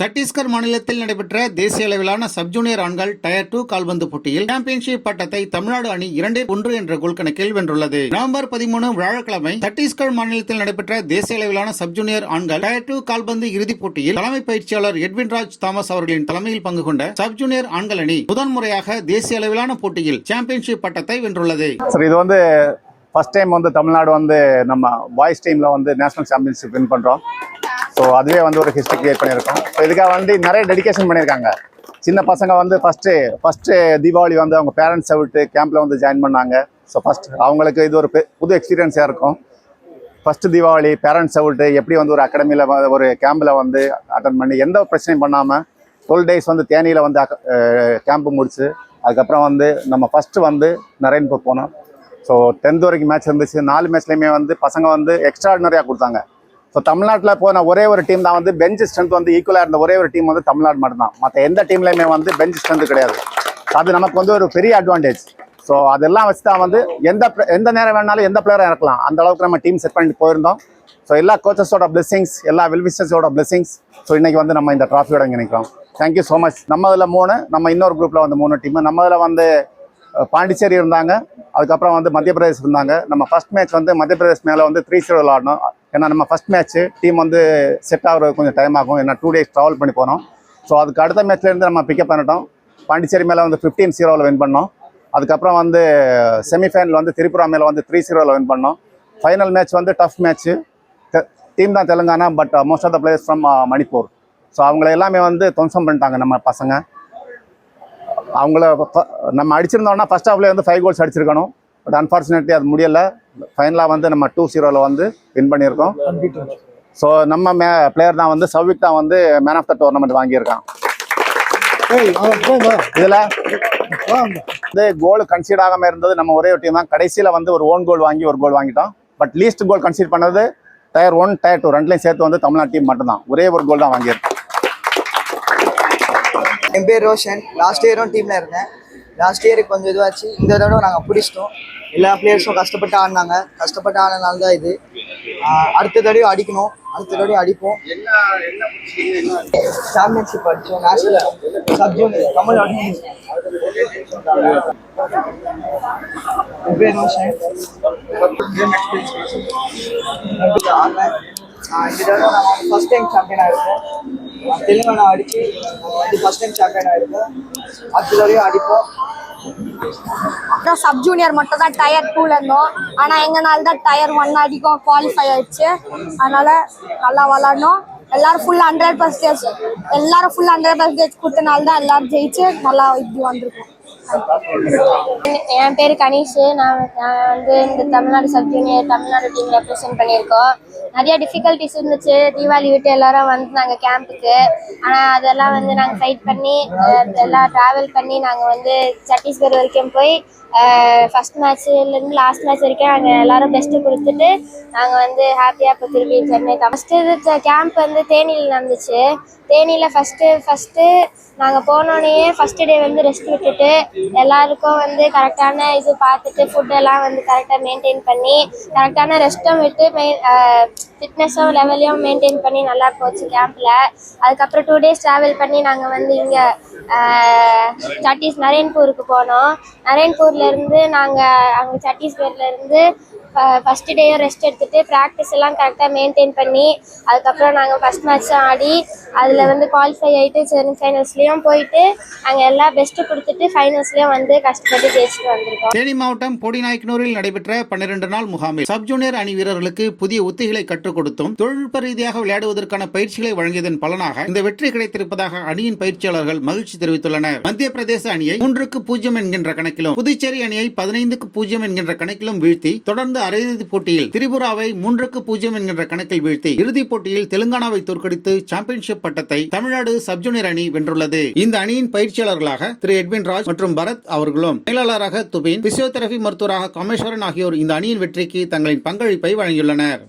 சத்தீஸ்கர் மாநிலத்தில் நடைபெற்ற தேசிய அளவிலான சப் ஜூனியர் ஆண்கள் டயர் டூ கால்பந்து போட்டியில் சாம்பியன்ஷிப் பட்டத்தை தமிழ்நாடு அணி இரண்டே ஒன்று என்ற கோல் கணக்கில் வென்றுள்ளது. நவம்பர் பதிமூணு வியாழக்கிழமை சத்தீஸ்கர் மாநிலத்தில் நடைபெற்ற தேசிய அளவிலான சப் ஜூனியர் ஆண்கள் டயர் டூ கால்பந்து இறுதிப் போட்டியில் தலைமை பயிற்சியாளர் எட்வின் ராஜ் தாமஸ் அவர்களின் தலைமையில் பங்கு கொண்ட சப் ஜூனியர் ஆண்கள் அணி முதன்முறையாக தேசிய அளவிலான போட்டியில் சாம்பியன்ஷிப் பட்டத்தை வென்றுள்ளது. சார் இது வந்து ஃபர்ஸ்ட் டைம் வந்து தமிழ்நாடு வந்து நம்ம பாய்ஸ் டீமில் வந்து நேஷனல் சாம்பியன்ஷிப் வின் பண்ணுறோம் ஸோ அதுவே வந்து ஒரு ஹிஸ்ட்ரி கிரியேட் பண்ணியிருக்கோம். ஸோ இதுக்காக வந்து நிறைய டெடிக்கேஷன் பண்ணியிருக்காங்க. சின்ன பசங்க வந்து ஃபஸ்ட்டு ஃபஸ்ட்டு தீபாவளி வந்து அவங்க பேரண்ட்ஸை விட்டு கேம்பில் வந்து ஜாயின் பண்ணாங்க. ஸோ ஃபஸ்ட் அவங்களுக்கு இது ஒரு புது எக்ஸ்பீரியன்ஸாக இருக்கும். ஃபஸ்ட்டு தீபாவளி பேரண்ட்ஸை விட்டு எப்படி வந்து ஒரு அகாடமியில் ஒரு கேம்பில் வந்து அட்டன் பண்ணி எந்த பிரச்சனையும் பண்ணாமல் டுவெல் டேஸ் வந்து தேனியில் வந்து கேம்ப்பு முடிச்சு அதுக்கப்புறம் வந்து நம்ம ஃபஸ்ட்டு வந்து நரேன்பூர் போனோம். ஸோ டென்த் வரைக்கும் மேட்ச் இருந்துச்சு. நாலு மேட்ச்லையுமே வந்து பசங்க வந்து எக்ஸ்ட்ராடினரியாக கொடுத்தாங்க. ஸோ தமிழ்நாட்டில் போன ஒரே ஒரு டீம் தான் வந்து பெஞ்ச் ஸ்ட்ரென்த் வந்து ஈக்குவலாக இருந்த ஒரே ஒரு டீம் வந்து தமிழ்நாடு மட்டும்தான். மற்ற எந்த டீம்லையுமே வந்து பெஞ்ச் ஸ்ட்ரென்த் கிடையாது. அது நமக்கு வந்து ஒரு பெரிய அட்வான்டேஜ் ஸோ அதெல்லாம் வச்சு தான் வந்து எந்த எந்த நேரம் வேணாலும் எந்த பிளேயரும் இறக்கலாம் அந்த அளவுக்கு நம்ம டீம் செட் பண்ணிட்டு போயிருந்தோம். ஸோ எல்லா கோச்சஸோட பிளெஸிங்ஸ் எல்லா வெல்விஷர்ஸோட பிளெஸிங்ஸ் ஸோ இன்னைக்கு வந்து நம்ம இந்த ட்ராஃபியோட இங்கே நிற்கிறோம் தேங்க்யூ ஸோ மச் நம்ம இதில் மூணு நம்ம இன்னொரு குரூப்பில் வந்து மூணு டீம் நம்ம இதில் வந்து பாண்டிச்சேரி இருந்தாங்க. அதுக்கப்புறம் வந்து மத்திய பிரதேஷ் இருந்தாங்க. நம்ம ஃபர்ஸ்ட் மேட்ச் வந்து மத்திய பிரதேஷ் மேலே வந்து த்ரீ ஜீரோ விளாடணும் ஏன்னா நம்ம ஃபர்ஸ்ட் மேட்ச்சு டீம் வந்து செட் ஆகிறது கொஞ்சம் டைம் ஆகும். ஏன்னா டூ டேஸ் ட்ராவல் பண்ணி போனோம் ஸோ அதுக்கு அடுத்த மேட்ச்லேருந்து நம்ம பிக்கப் பண்ணிட்டோம். பாண்டிச்சேரி மேலே வந்து ஃபிஃப்டீன் ஜீரோவில் வின் பண்ணோம். அதுக்கப்புறம் வந்து செமிஃபைனல் வந்து திரிபுரா மேலே வந்து த்ரீ ஜீரோவில் வின் பண்ணோம். ஃபைனல் மேட்ச் வந்து டஃப் மேட்ச்சு டீம் தான் Telangana but most of the players from Manipur. So அவங்கள எல்லாமே வந்து துவம்சம் பண்ணிட்டாங்க நம்ம பசங்க. அவங்கள நம்ம அடிச்சிருந்தோம்னா ஃபஸ்ட் ஹாஃப்லேயே வந்து ஃபைவ் கோல்ஸ் அடிச்சிருக்கணும். பட் அன்ஃபார்ச்சுனேட்லி அது முடியலை. ஃபைனலாக வந்து நம்ம டூ ஜீரோவில் வந்து வின் பண்ணியிருக்கோம். ஸோ நம்ம மே பிளேயர் தான் வந்து சௌவிக் தான் வந்து மேன் ஆஃப் த டோர்னமெண்ட் வாங்கியிருக்கான். இதில் வந்து கோல் கன்சீட் ஆகாம இருந்தது நம்ம ஒரே ஒரு டீம் தான். கடைசியில் வந்து ஒரு ஓன் கோல் வாங்கி ஒரு கோல் வாங்கிட்டோம். பட் லீஸ்ட் கோல் கன்சீட் பண்ணது டயர் ஒன் டயர் டூ ரெண்டுலையும் சேர்த்து வந்து தமிழ்நாடு டீம் மட்டும்தான். ஒரே ஒரு கோல் தான் வாங்கியிருக்கோம். என் பேர் ரோஷன். லாஸ்ட் இயரும் டீமில் இருந்தேன். லாஸ்ட் இயருக்கு கொஞ்சம் இதுவாச்சு. இந்த தடவை நாங்கள் பிடிச்சிட்டோம். எல்லா பிளேயர்ஸும் கஷ்டப்பட்டு ஆடினாங்க. கஷ்டப்பட்டு ஆனதுனால தான் இது அடுத்த தடவையும் அடிக்கணும். அடுத்த தடவையும் அடிப்போம். சாம்பியன்ஷிப் அடித்தோம் நேஷனல் சப் ஜூனியர் தமிழ்நாடு என் இந்த தடவை நான் ஃபஸ்ட் டைம் சாம்பியன் ஆகிருக்கேன் தெலுங்கானா அடித்து வந்து ஃபஸ்ட் டைம் சாம்பியன் ஆயிருக்கோம் அடுத்த தடவையும் அடிப்போம். அப்புறம் சப் ஜூனியர் மட்டும் தான் டயர் டூல இருந்தோம். ஆனா எங்கனால தான் டயர் ஒன் அடிக்கும் குவாலிஃபை ஆயிடுச்சு. அதனால நல்லா விளாடணும். எல்லாரும் ஃபுல் ஹண்ட்ரட் பர்சன்டேஜ் எல்லாரும் ஃபுல் ஹண்ட்ரட் பர்சன்டேஜ் கொடுத்தனால தான் எல்லாரும் ஜெயிச்சு நல்லா இப்படி வந்திருக்கோம். என் பேர் கணேஷ். நான் நான் வந்து இந்த Tamil Nadu sub junior Tamil Nadu team represent பண்ணியிருக்கோம். நிறைய டிஃபிகல்ட்டிஸ் இருந்துச்சு. தீபாவளி விட்டு எல்லாரும் வந்தாங்க கேம்புக்கு ஆனால் அதெல்லாம் வந்து நாங்கள் ஃபைட் பண்ணி எல்லாம் ட்ராவல் பண்ணி நாங்கள் வந்து சத்தீஸ்கர் வரைக்கும் போய் ஃபஸ்ட் மேட்ச்லேருந்து லாஸ்ட் மேட்ச் வரைக்கும் நாங்கள் எல்லாரும் பெஸ்ட்டு கொடுத்துட்டு நாங்கள் வந்து ஹாப்பியாக இப்போ திரும்பி சென்னை ஃபஸ்ட்டு இது கேம்ப் வந்து தேனியில் நடந்துச்சு. தேனியில் ஃபஸ்ட்டு ஃபஸ்ட்டு நாங்கள் போனோடனே ஃபஸ்ட்டு டே வந்து ரெஸ்ட் விட்டுட்டு எல்லாருக்கும் வந்து கரெக்டான இது பார்த்துட்டு ஃபுட்டெல்லாம் வந்து கரெக்டாக மெயின்டைன் பண்ணி கரெக்டான ரெஸ்ட்டும் விட்டு மெயின் ஃபிட்னஸும் லெவலையும் மெயின்டைன் பண்ணி நல்லா போச்சு கேம்பில் அதுக்கப்புறம் டூ டேஸ் ட்ராவல் பண்ணி நாங்கள் வந்து இங்கே சட்டீஸ் நரேன்பூருக்கு போனோம். நரேன்பூர்லேருந்து நாங்கள் அங்கே சத்தீஸ்கர்லேருந்து ஃபஸ்ட்டு டேயும் ரெஸ்ட் எடுத்துட்டு ப்ராக்டிஸ் எல்லாம் கரெக்டாக மெயின்டைன் பண்ணி அதுக்கப்புறம் நாங்கள் ஃபஸ்ட் மேட்ச் ஆடி அதில் வந்து குவாலிஃபை ஆகிட்டு செமி ஃபைனல்ஸ்லேயும் போயிட்டு நாங்கள் எல்லாம் பெஸ்ட்டு கொடுத்துட்டு ஃபைனல்ஸ்லேயும் வந்து கஷ்டப்பட்டு ஜெயிச்சுட்டு வந்திருக்கோம். தேனி மாவட்டம் பொடிநாயக்கனூரில் நடைபெற்ற பன்னிரண்டு நாள் முகாமில் சப் ஜூனியர் அணி வீரர்களுக்கு புதிய உத்திகளை கற்றுக் கொடுத்தும் தொழில்நுட்ப ரீதியாக விளையாடுவதற்கான பயிற்சிகளை வழங்கியதன் பலனாக இந்த வெற்றி கிடைத்திருப்பதாக அணியின் பயிற்சியாளர்கள் மகிழ்ச்சி தெரிவித்துள்ளனர் மத்திய பிரதேச அணியை மூன்றுக்கு பூஜ்ஜியம் என்கின்ற கணக்கிலும் புதுச்சேரி அணியை பதினைந்துக்கு பூஜ்ஜியம் என்கின்ற கணக்கிலும் வீழ்த்தி தொடர்ந்து அரையிறுதிப் போட்டியில் திரிபுராவை மூன்றுக்கு பூஜ்ஜியம் என்கின்ற கணக்கில் வீழ்த்தி இறுதிப் போட்டியில் தெலுங்கானாவை தோற்கடித்து சாம்பியன்ஷிப் பட்டத்தை தமிழ்நாடு சப்ஜூனியர் அணி வென்றுள்ளது. இந்த அணியின் பயிற்சியாளர்களாக திரு எட்வின் ராஜ் மற்றும் பரத் அவர்களும் மேலாளராக துபின் பிசியோதெரபி மருத்துவராக காமேஸ்வரன் ஆகியோர் இந்த அணியின் வெற்றிக்கு தங்களின் பங்களிப்பை வழங்கியுள்ளனர்.